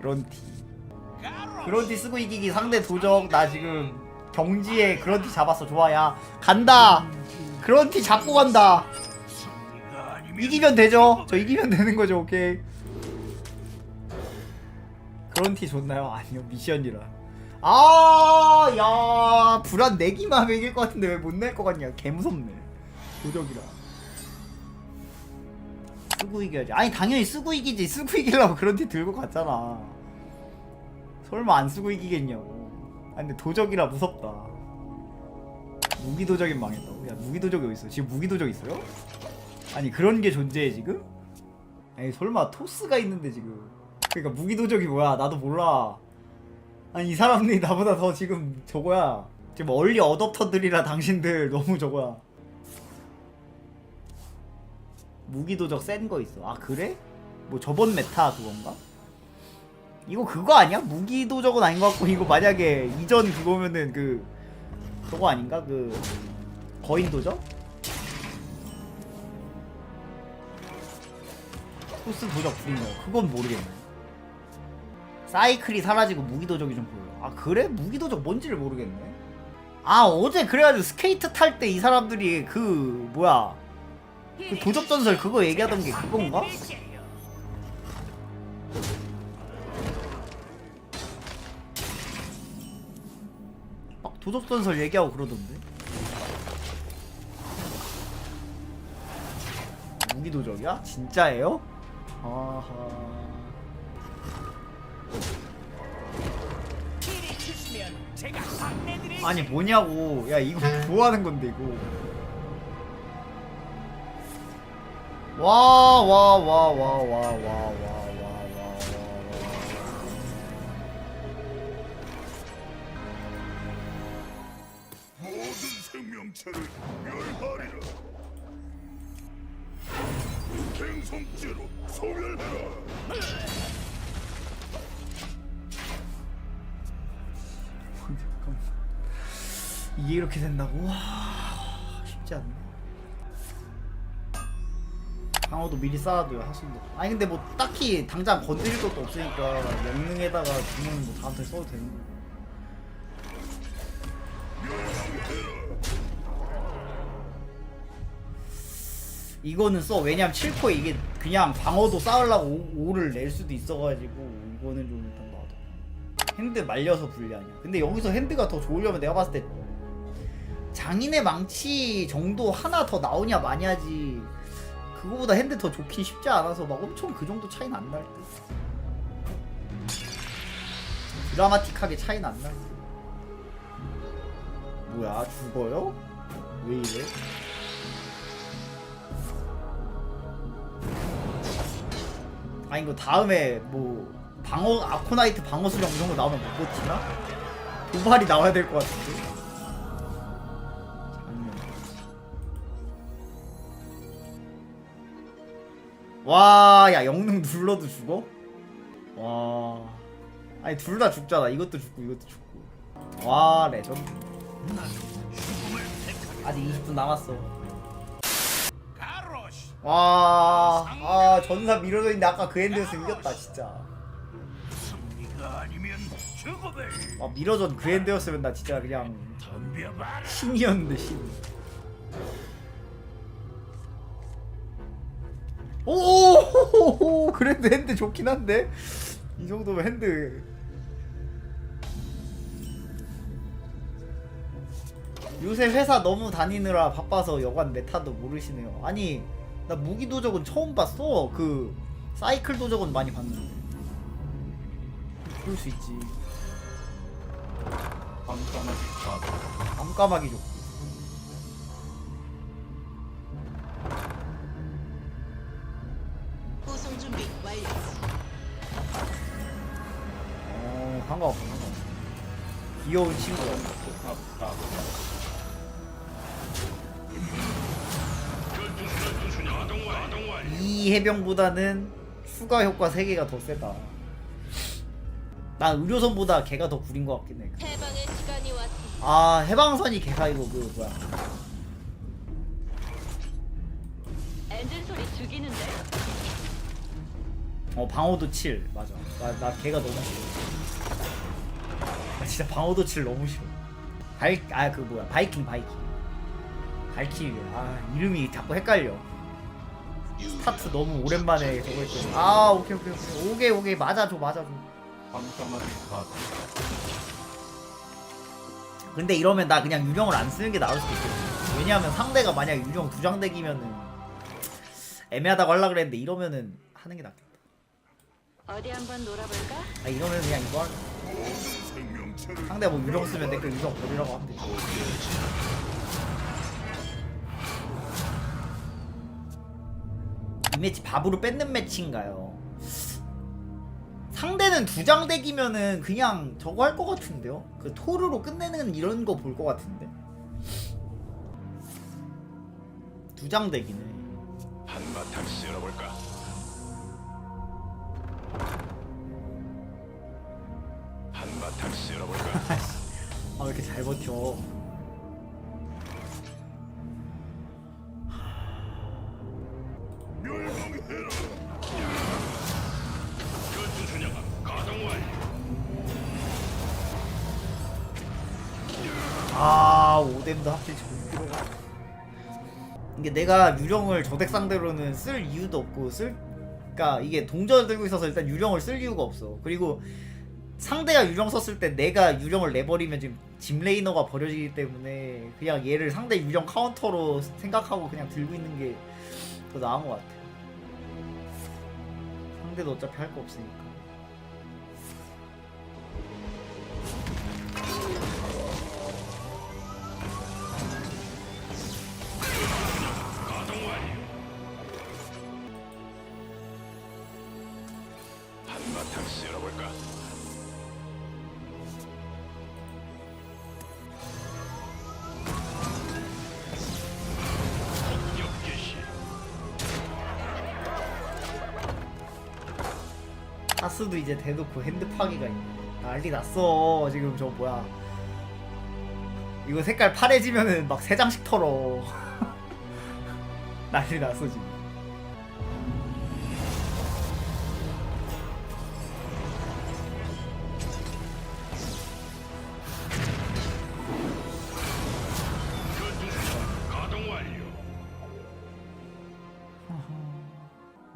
그런티. 그런티 쓰고 이기기 상대 도적. 나 지금 경지에 그런티 잡았어. 좋아야. 간다. 그런티 잡고 간다. 이기면 되죠? 저 이기면 되는 거죠. 오케이. 그런티 좋나요? 아니요. 미션이라. 아야. 불안 내기만 하면 이길 것 같은데 왜 못 낼 것 같냐. 개 무섭네. 도적이라. 쓰고 이겨야지. 아니 당연히 쓰고 이기지. 쓰고 이기려고 그런티 들고 갔잖아 설마 안 쓰고 이기겠냐고. 아 근데 도적이라 무섭다. 무기 도적인 망했다고? 야 무기 도적이 어딨어? 지금 무기 도적 있어요? 아니 그런 게 존재해 지금? 아니 설마 토스가 있는데 지금? 그러니까 무기 도적이 뭐야? 나도 몰라. 아니 이 사람들이 나보다 더 지금 저거야. 지금 얼리 어댑터들이라 당신들 너무 저거야. 무기 도적 센 거 있어. 아 그래? 뭐 저번 메타 그건가? 이거 그거 아니야? 무기 도적은 아닌 것 같고 이거 만약에 이전 그거면은 그 저거 아닌가? 그 거인 도적? 토스 도적 부린 거 그건 모르겠네 사이클이 사라지고 무기 도적이 좀 보여 아 그래? 무기 도적 뭔지를 모르겠네 아 어제 그래가지고 스케이트 탈 때 이 사람들이 그 뭐야 그 도적 전설 그거 얘기하던 게 그건가? 도덕전설 얘기하고 그러던데? 무기도적이야? 진짜예요? 아하. 아니 뭐냐고. 야 이거 뭐 좋아하는 건데 이거? 와 와 와 와 와 와 와와. 생명체를 멸하리라. 갱성죄로 소멸해라. 이게 이렇게 된다고? 와 쉽지 않네. 방어도 미리 쌓아둬요 하신도. 아니 근데 뭐 딱히 당장 건드릴 것도 없으니까 영능에다가 주문 뭐 다음 턴 써도 되는 거. 이거는 써 왜냐면 7코에 이게 그냥 방어도 쌓으려고 5 를 낼 수도 있어가지고 이거는 좀 일단 놔둬 핸드 말려서 불리하냐 근데 여기서 핸드가 더 좋으려면 내가 봤을 때 장인의 망치 정도 하나 더 나오냐 마냐지 그거보다 핸드 더 좋긴 쉽지 않아서 막 엄청 그 정도 차이는 안날 듯. 드라마틱하게 차이는 안 날. 듯. 뭐야 죽어요? 왜 이래? 아니 이거 다음에 뭐 방어 아코나이트 방어 수령 이런 거 나오면 못 버티나? 도발이 나와야 될 것 같은데. 장면. 와, 야 영능 눌러도 죽어? 와, 아니 둘 다 죽잖아. 이것도 죽고 이것도 죽고. 와, 레전드. 아직 20분 남았어. 와, 아 전사 미뤄져 있는데 아까 그 엔드에서 이겼다 진짜. 아 미러전 그 엔드였으면 나 진짜 그냥. 신이었는데 신. 오, 그래도 핸드 좋긴 한데 이 정도면 핸드. 요새 회사 너무 다니느라 바빠서 여관 메타도 모르시네요. 아니 나 무기 도적은 처음 봤어. 그 사이클 도적은 많이 봤는데. 그럴 수 있지. 깜깜하기 좋고. 구성 준비 완료. 어, 반가웠어. 반가워. 귀여운 친구 이 해병보다는 추가 효과 3개가 더 세다. 난 의료선보다 걔가 더 구린 것 같긴 해. 해방의 시간이 왔습니다. 아, 해방선이 걔가 이거 그 뭐야. 엔진 소리 죽이는데. 어 방어도 7 맞아 나, 나 걔가 너무 싫어 나 진짜 방어도 7 너무 싫어 바이아그 뭐야 바이킹 바이킹 발키리 아 이름이 자꾸 헷갈려 스타트 너무 오랜만에 저거 했더니 아 오케이 오케이 오케이. 오케이 오케이. 맞아줘 맞아줘. 근데 이러면 나 그냥 유령을 안 쓰는 게 나을 수도 있겠어 왜냐하면 상대가 만약 유령 두 장 덱이면은 애매하다고 하려 그랬는데 이러면은 하는 게 낫겠다. 어디 한번 놀아볼까? 아 이러면 그냥 이거 할- 모든 생명체를 상대가 뭐 유령 쓰면 댓글 유령 버리라고 하면 되지 이 매치 밥으로 뺏는 매치인가요? 상대는 두 장 덱이면은 그냥 저거 할 것 같은데요? 그 토르로 끝내는 이런 거 볼 것 같은데? 두 장 덱이네 한바탕 쓸어볼까? 한바탕 쓸어볼까? 아 왜 이렇게 잘 버텨 아 오뎀도 하필 저기로 이게 내가 유령을 저덱 상대로는 쓸 이유도 없고 쓸 그러니까 이게 동전을 들고 있어서 일단 유령을 쓸 이유가 없어. 그리고 상대가 유령 썼을 때 내가 유령을 내버리면 지금 짐 레이너가 버려지기 때문에 그냥 얘를 상대 유령 카운터로 생각하고 그냥 들고 있는 게 더 나은 것 같아. 상대도 어차피 할 거 없으니까 바탕 쓸어볼까? 공격 개시. 하스도 이제 대놓고 핸드 파기가 있네. 난리 났어. 지금 저 뭐야. 이거 색깔 파래지면은 막 세 장씩 털어. 난리 났어 지금.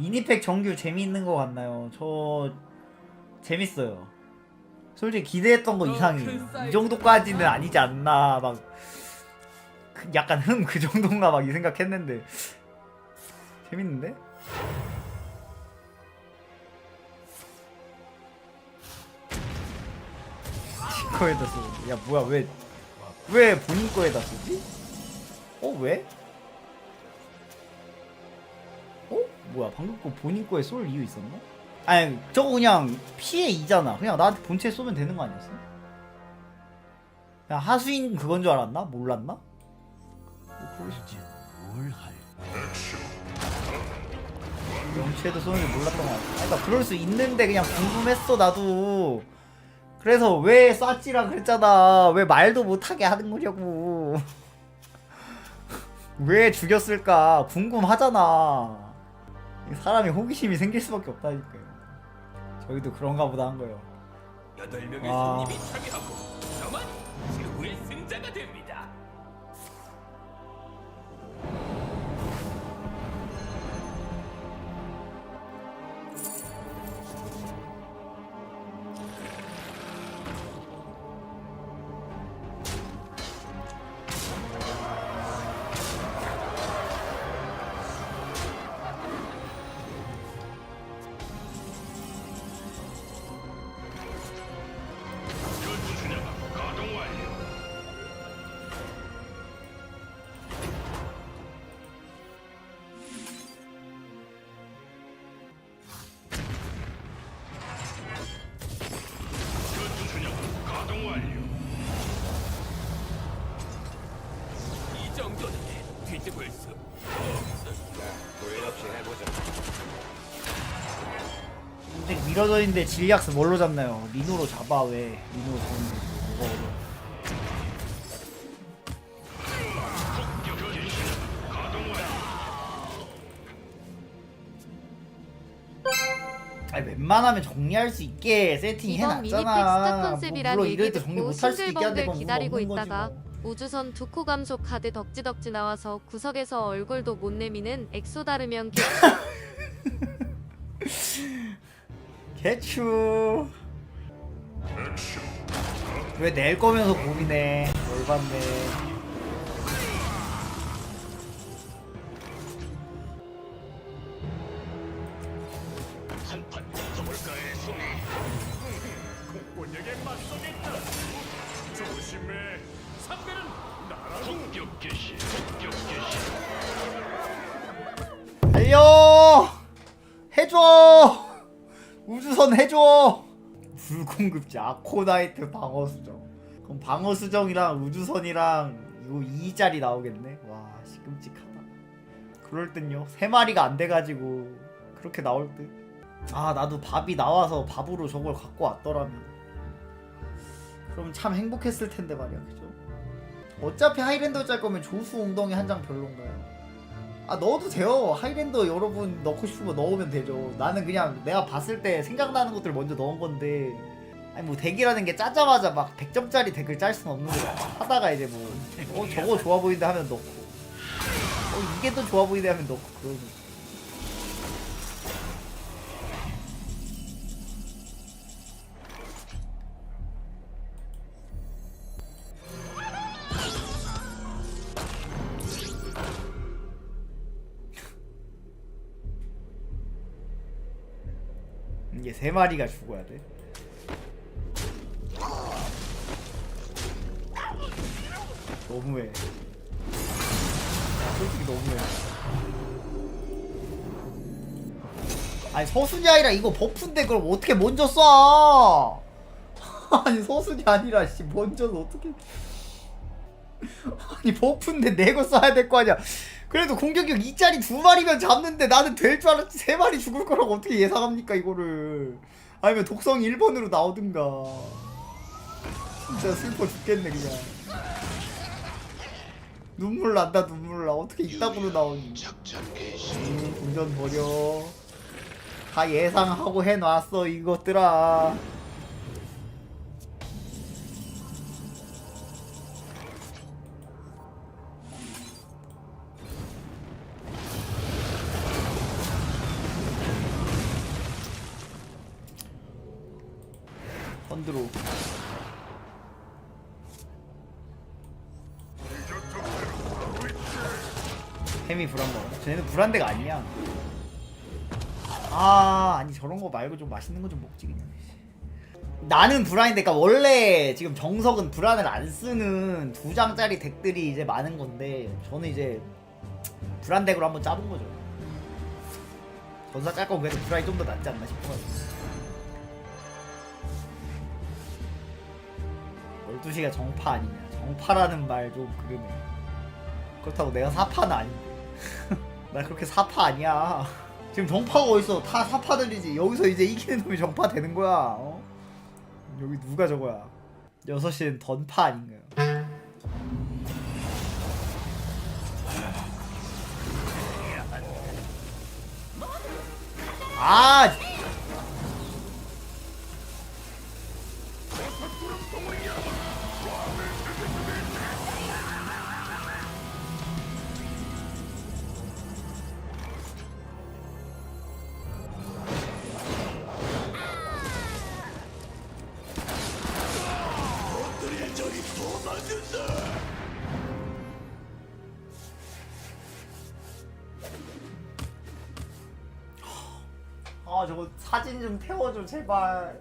미니팩 정규 재미있는 거 같나요? 저 재밌어요. 솔직히 기대했던 거 어, 이상이에요. 큰 이. 정도까지는 아니지 않나 막 그- 약간 흠 그 정도인가 막 이 생각했는데 재밌는데? 거에다 쓰. 야 뭐야 왜 왜 본인 거에다 쓰지? 어 왜? 뭐야 방금 거 본인 거에 쏠 이유 있었나? 아니 저거 그냥 피해 2잖아. 그냥 나한테 본체 쏘면 되는 거 아니었어? 그냥 하수인 그건 줄 알았나? 몰랐나? 뭐 그러시지. 명치에도 쏘는 줄 몰랐던 거 같아. 그러니까 그럴 수 있는데 그냥 궁금했어 나도. 그래서 왜 쐈지라 그랬잖아. 왜 말도 못하게 하는 거냐고. 왜 죽였을까? 궁금하잖아 사람이 호기심이 생길 수밖에 없다니까요 저희도 그런가 보다 한 거예요 여덟 명의 아. 손님이 참여하고 저만 근데 밀어져 있는데 질리악스 뭘로 잡나요? 리노로 잡아 왜 리노로 잡는데 뭐가 완료. 아니 웬만하면 정리할 수 있게 세팅 이번 해놨잖아. 미니팩 스타 컨셉이란 뭐 물론 얘기 이럴 때 정리 듣고 못할 수도 있게 한데 싱글벙글 그건 기다리고 있다가 뭐. 우주선 두코 감소 카드 덕지덕지 나와서 구석에서 얼굴도 못 내미는 엑소 다르면 개 개추. 왜 낼 거면서 고민해? 열받네. 달려! 해줘! 우주선 해줘! 불공급지 아코나이트 방어 수정. 그럼 방어 수정이랑 우주선이랑 이거 2짜리 나오겠네. 와 시끔찍하다. 그럴 땐요 세 마리가 안 돼가지고 그렇게 나올 듯. 아 나도 밥이 나와서 밥으로 저걸 갖고 왔더라면. 그럼 참 행복했을 텐데 말이야 그죠? 어차피 하이랜더 짤 거면 조수 웅덩이 한 장 별론가요? 아 넣어도 돼요. 하이랜더 여러분 넣고 싶으면 넣으면 되죠. 나는 그냥 내가 봤을 때 생각나는 것들 먼저 넣은 건데 아니 뭐 덱이라는 게 짜자마자 막 100점짜리 덱을 짤 수는 없는 거야. 하다가 이제 뭐 어 저거 좋아 보이는데 하면 넣고. 어 이게 더 좋아 보이는데 하면 넣고 그러는 거 세 마리가 죽어야 돼. 너무해. 야, 솔직히 너무해. 아니 서순이 아니라 이거 버프인데 그럼 어떻게 먼저 쏴? 아니 서순이 아니라 씨 먼저 어떻게? 아니 버프인데 내거 쏴야 될 거 아니야. 그래도 공격력 2짜리 두 마리면 잡는데 나는 될 줄 알았지. 세 마리 죽을 거라고 어떻게 예상합니까 이거를. 아니면 독성 1번으로 나오든가. 진짜 슬퍼 죽겠네 그냥. 눈물 난다 눈물 나. 어떻게 이따구로 나오니. 음, 운전 버려. 다 예상하고 해놨어 이것들아 컨드로. 햄이 불안가 쟤는 불안대가 아니야. 아 아니 저런 거 말고 좀 맛있는 거 좀 먹지 그냥. 나는 불안인데 그니까 원래 지금 정석은 불안을 안 쓰는 두 장짜리 덱들이 이제 많은 건데 저는 이제 불안 덱으로 한번 짜본 거죠. 전사 짤 거면 그래도 불안이 좀 더 낫지 않나 싶어가지고 12시가 정파 아니냐. 정파라는 말 좀 그러네. 그렇다고 내가 사파는 아닌데. 나 그렇게 사파 아니야. 지금 정파가 어딨어? 다 사파들이지. 여기서 이제 이기는 놈이 정파 되는 거야. 어? 여기 누가 저거야? 6시는 던파 아닌가요? 아 사진 좀 태워줘 제발.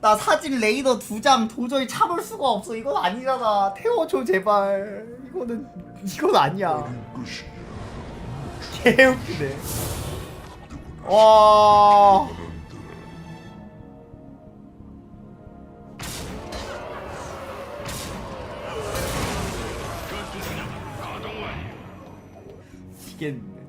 나 사진 레이더 두 장 도저히 참을 수가 없어. 이건 아니잖아. 태워줘 제발. 이거는 이건 아니야. 개웃기네. 와. 전투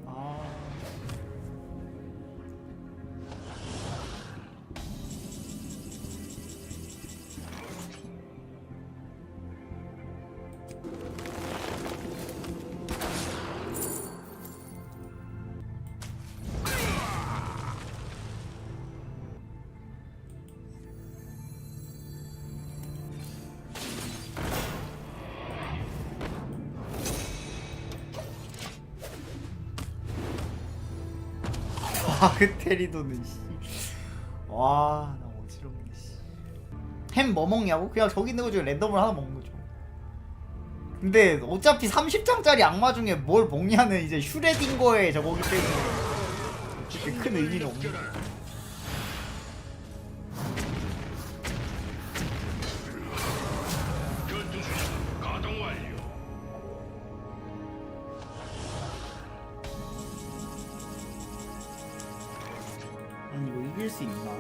다크 테리도는 씨. 와, 나 어지럽네 씨. 햄 뭐 먹냐고? 그냥 저기 있는 거 중에 랜덤으로 하나 먹는 거죠. 근데 어차피 30장짜리 악마 중에 뭘 먹냐는 이제 슈레딩거의 저거기 때문에 그렇게 큰 의미는 없는 거야. 수 있나?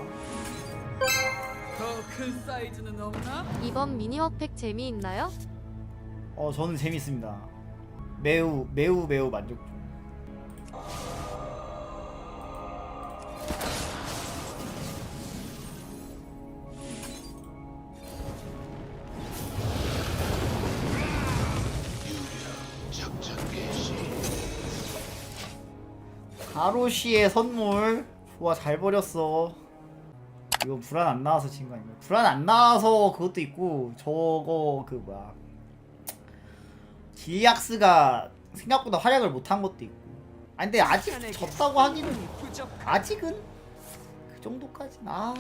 더 큰 사이즈는 없나? 이번 미니 어팩 재미있나요? 어 저는 재밌습니다. 매우 매우 매우 만족. 가로시의 선물 좋아 잘 버렸어. 이거 불안 안 나와서 진거 아닌가? 불안 안 나와서 그것도 있고 저거 그 뭐야 길리악스가 생각보다 활약을 못한 것도 있고. 아 근데 아직 졌다고 하기는 아직은 그 정도까진 아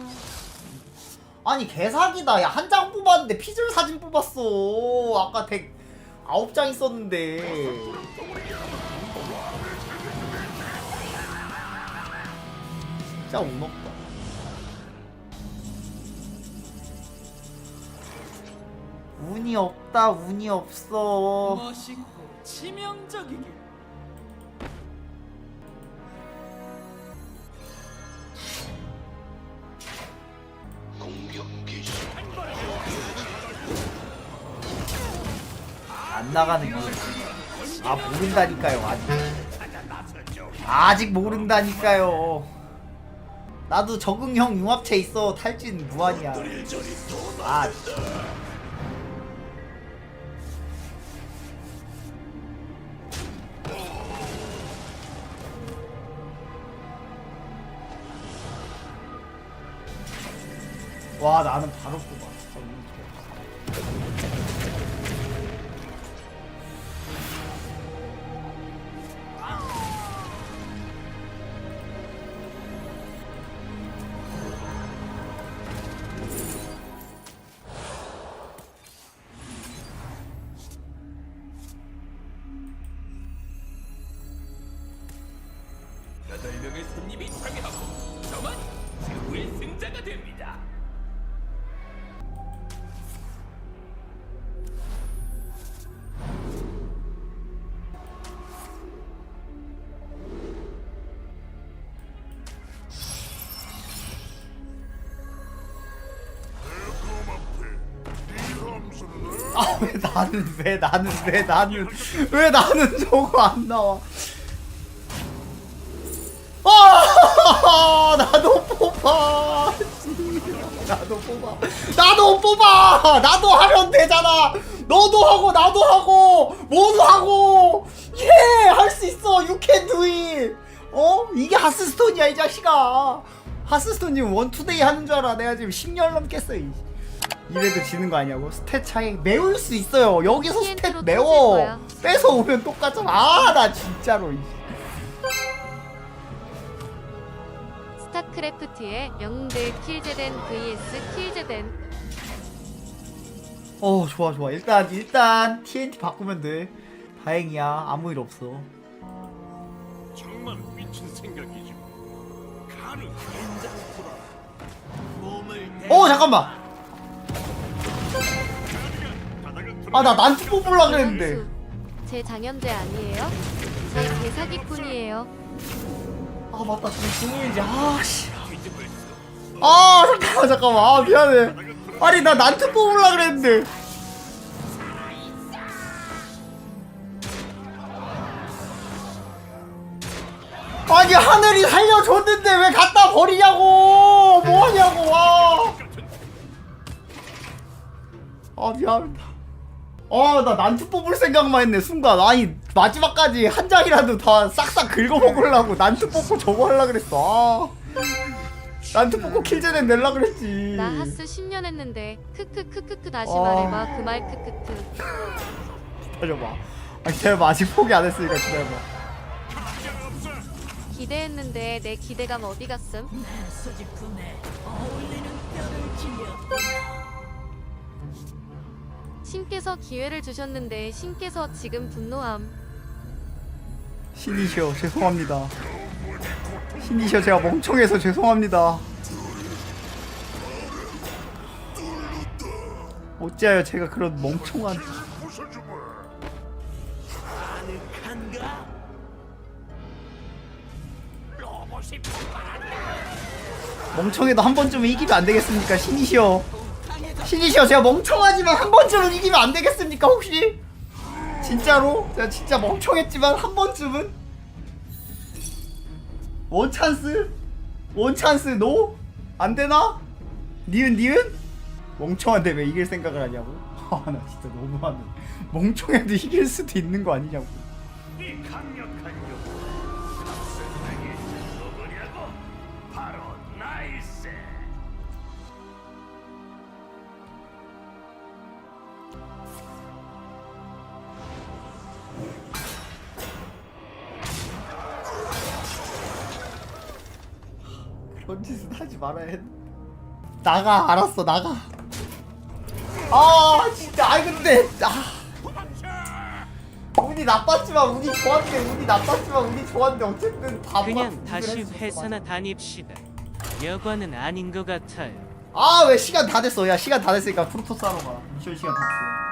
아니 개사기다 야 한 장 뽑았는데 피즐 사진 뽑았어 아까 덱 아홉 장 있었는데 진짜 못 먹다 운이 없다 운이 없어 멋있고 치명적이게. 공격. 안 나가는 게. 아 모른다니까요 아직. 아직 모른다니까요. 나도 적응형 융합체 있어 탈진 무한이야. 아. 와 나는 바로 뽑아. 아 왜 나는 왜 나는 왜 나는 왜 나는 저거 안 나와? 아 나도 뽑아. 나도 뽑아. 나도 뽑아. 나도 하면 되잖아. 너도 하고 나도 하고 모두 하고 예할 수 있어. You can do it. 어 이게 하스스톤이야 이 자식아. 하스스톤 지금 원투데이 하는 줄 알아. 내가 지금 10년 넘겠어. 이. 이래도 지는 거 아니냐고? 스탯 차이 메울 수 있어요. 여기서 스탯 메워. 뺏어 오면 똑같잖아. 아, 나 진짜로. 이. 스타크래프트의 영웅들 킬제덴 vs 킬제덴 어, 좋아, 좋아. 일단, 일단 TNT 바꾸면 돼. 다행이야. 아무 일 없어. 정말 미친 생각이지. 가는 어, 잠깐만. 아, 나 난투 뽑으려 그랬는데. 선수. 제 장현재 아니에요? 제 개사기꾼이에요 아, 맞다. 지금 중요이지. 아, 씨. 아, 잠깐만, 잠깐만. 아, 미안해. 아니, 나 난투 뽑으려 그랬는데. 아니, 하늘이 살려줬는데 왜 갖다 버리냐고! 뭐 하냐고, 와! 아, 미안합니다. 아, 나 난투 뽑을 생각만 했네, 순간. 아니, 마지막까지 한 장이라도 다 싹싹 긁어 먹으려고 난투 뽑고 저거 하려 그랬어. 아. 난투 뽑고 킬제넨 낼라 그랬지. 나 하스 10년 했는데 크크크크크 다시 어. 말해봐 그 말 크크크 기다려봐. 아, 기다려봐. 아직 포기 안 했으니까 기다려봐. 기대했는데 내 기대감 어디 갔음? 신께서 기회를 주셨는데 신께서 지금 분노함. 신이시여 죄송합니다. 신이시여 제가 멍청해서 죄송합니다. 어찌하여 제가 그런 멍청한 멍청해도 한 번쯤은 이기면 안 되겠습니까 신이시여 신이시여 제가 멍청하지만 한 번쯤은 이기면 안 되겠습니까 혹시 진짜로 제가 진짜 멍청했지만 한 번쯤은 원 찬스 원 찬스 노? 안 되나? 니은 니은? 멍청한데 왜 이길 생각을 하냐고? 아나 진짜 너무하네 멍청해도 이길 수도 있는 거 아니냐고 나가 알았어 나가. 아 진짜 아이 근데 아. 운이 나빴지만 운이 좋았는데 운이 나빴지만 운이 좋았는데 어쨌든 다 그냥 다시 회사나 다닙시다. 여관은 아닌 것 같아요. 아왜 시간 다 됐어? 야 시간 다 됐으니까 프로토스 하러 가. 미션 시간 다 됐어